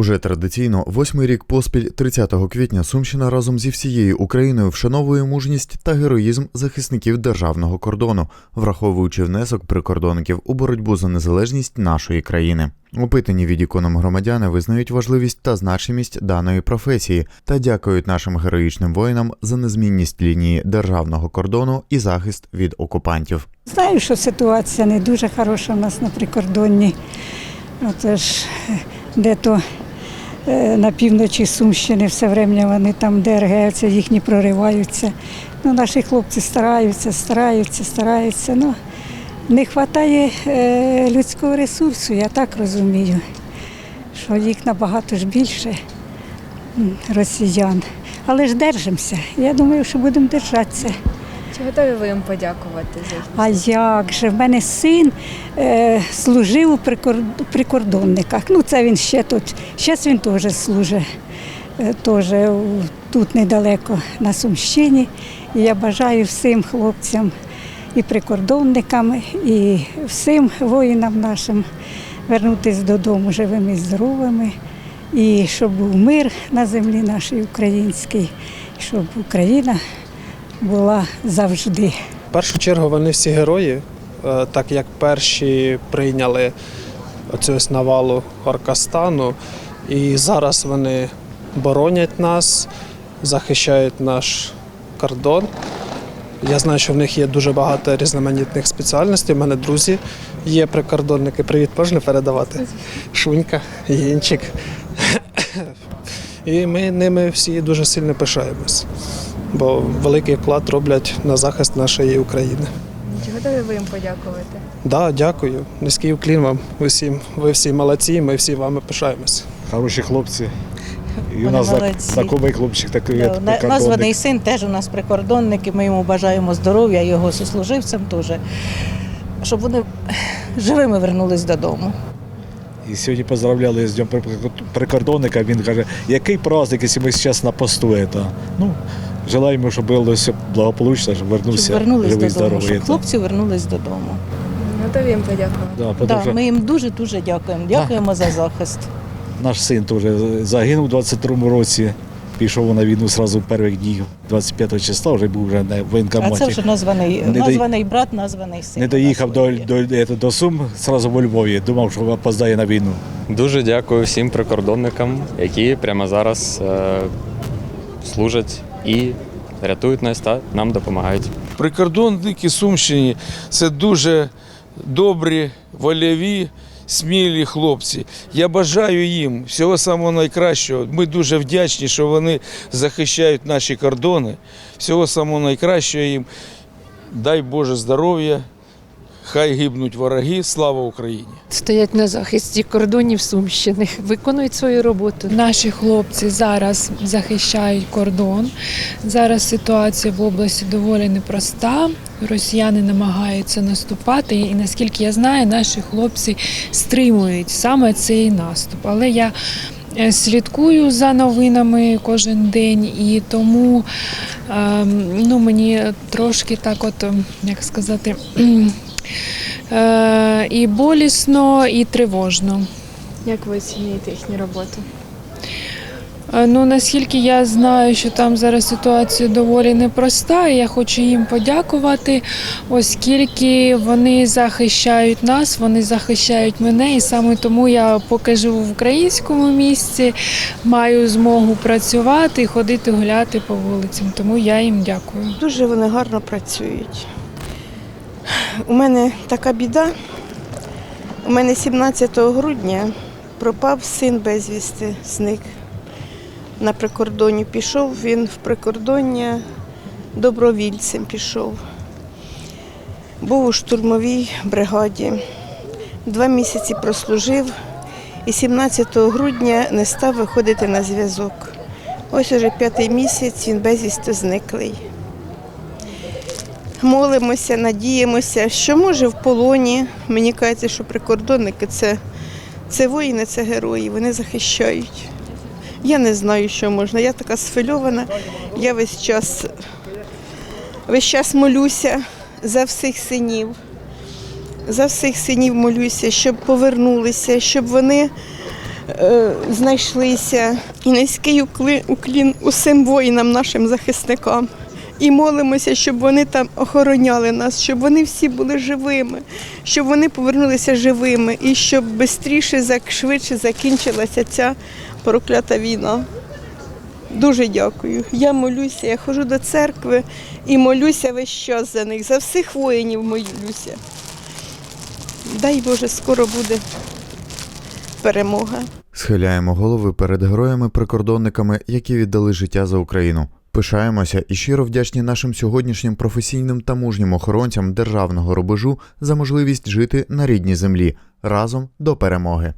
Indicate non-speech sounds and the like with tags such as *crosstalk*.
Уже традиційно, восьмий рік поспіль, 30 квітня, Сумщина разом зі всією Україною вшановує мужність та героїзм захисників державного кордону, враховуючи внесок прикордонників у боротьбу за незалежність нашої країни. Опитані відіконом громадяни визнають важливість та значимість даної професії та дякують нашим героїчним воїнам за незмінність лінії державного кордону і захист від окупантів. Знаю, що ситуація не дуже хороша в нас на прикордонні. Оце ж е, де-то е, на півночі Сумщини все время вони там дергаються, їхні прориваються. Ну, наші хлопці стараються, стараються, стараються. Ну, не вистачає е, людського ресурсу, я так розумію, що їх набагато ж більше росіян. Але ж держимося. Я думаю, що будемо держатися. Чи готові ви їм подякувати за? А як же? В мене син е, служив у прикордонниках. Ну, це він ще тут. Зараз він теж служить е, тут недалеко на Сумщині. І я бажаю всім хлопцям і прикордонникам, і всім воїнам нашим вернутися додому живими і здоровими. І щоб був мир на землі нашій українській, щоб Україна була завжди. В першу чергу вони всі герої, е, так як перші прийняли оцю навалу Оркастану, і зараз вони боронять нас, захищають наш кордон. Я знаю, що в них є дуже багато різноманітних спеціальностей. У мене друзі є прикордонники. Привіт, можна передавати? Шунька, Єнчик. І ми ними всі дуже сильно пишаємось, бо великий вклад роблять на захист нашої України. Чи готові ви їм подякувати? Да, дякую. Низький уклін вам усім. Ви всі молодці, ми всі вами пишаємось. Хороші хлопці. І у нас зна- молодці. знайомий хлопчик такий Да, прикордонник. Названий син теж у нас прикордонник, і ми йому бажаємо здоров'я, його сослуживцям теж, щоб вони живими вернулись додому. І сьогодні поздравляли з Днем прикордонника. Він каже, який праздник, якщо ми зараз на посту. Это? Ну, желаємо, щоб було все благополучно, щоб вернувся Щоб вернулись живий, додому, здоровий. щоб хлопці вернулись додому. Готові їм подякувати? Да, Да, що ми їм дуже-дуже дякуємо. Дякуємо за захист. Наш син теж загинув у 22-му році. Пішов на війну одразу в перших днів. 25 числа вже був вже на А це воєнкоматі. вже названий, Не до- названий брат, названий син. Не доїхав до, до, до, до Сум, одразу во Львові. Думав, що опоздає на війну. Дуже дякую всім прикордонникам, які прямо зараз е, служать і рятують нас та нам допомагають. Прикордонники Сумщини це дуже добрі, вольові, смілі хлопці. Я бажаю їм всього самого найкращого. Ми дуже вдячні, що вони захищають наші кордони. Всього самого найкращого їм. Дай Боже здоров'я. Хай гибнуть вороги. Слава Україні! стоять на захисті кордонів Сумщини, виконують свою роботу. Наші хлопці зараз захищають кордон. Зараз ситуація в області доволі непроста. Росіяни намагаються наступати, і наскільки я знаю, наші хлопці стримують саме цей наступ. Але я е, слідкую за новинами кожен день, і тому ем, ну, мені трошки так, от ем, як сказати. *clears throat* е, І болісно, і тривожно. Як ви оцінюєте їхню роботу? Е, Ну наскільки я знаю, що там зараз ситуація доволі непроста, і я хочу їм подякувати, оскільки вони захищають нас, вони захищають мене, і саме тому я поки живу в українському місці, маю змогу працювати і ходити гуляти по вулицям. Тому я їм дякую. Дуже вони гарно працюють. У мене така біда. У мене 17 грудня пропав син безвісти, зник на прикордоні. Пішов він в прикордоння добровільцем пішов. Був у штурмовій бригаді. Два місяці прослужив і 17 грудня не став виходити на зв'язок. Ось уже п'ятий місяць він безвісти зниклий молимося, надіємося, що може в полоні. Мені кажеться, що прикордонники це, це воїни, це герої, вони захищають. Я не знаю, що можна. Я така схвильована. Я весь час, весь час молюся за всіх синів. За всіх синів молюся, щоб повернулися, щоб вони е, знайшлися. І низький уклін усім воїнам, нашим захисникам. І молимося, щоб вони там охороняли нас, щоб вони всі були живими, щоб вони повернулися живими і щоб швидше, швидше закінчилася ця проклята війна. Дуже дякую. Я молюся, я ходжу до церкви і молюся весь час за них, за всіх воїнів молюся. Дай Боже, скоро буде перемога. Схиляємо голови перед героями-прикордонниками, які віддали життя за Україну. Пишаємося і щиро вдячні нашим сьогоднішнім професійним та мужнім охоронцям державного рубежу за можливість жити на рідній землі разом до перемоги.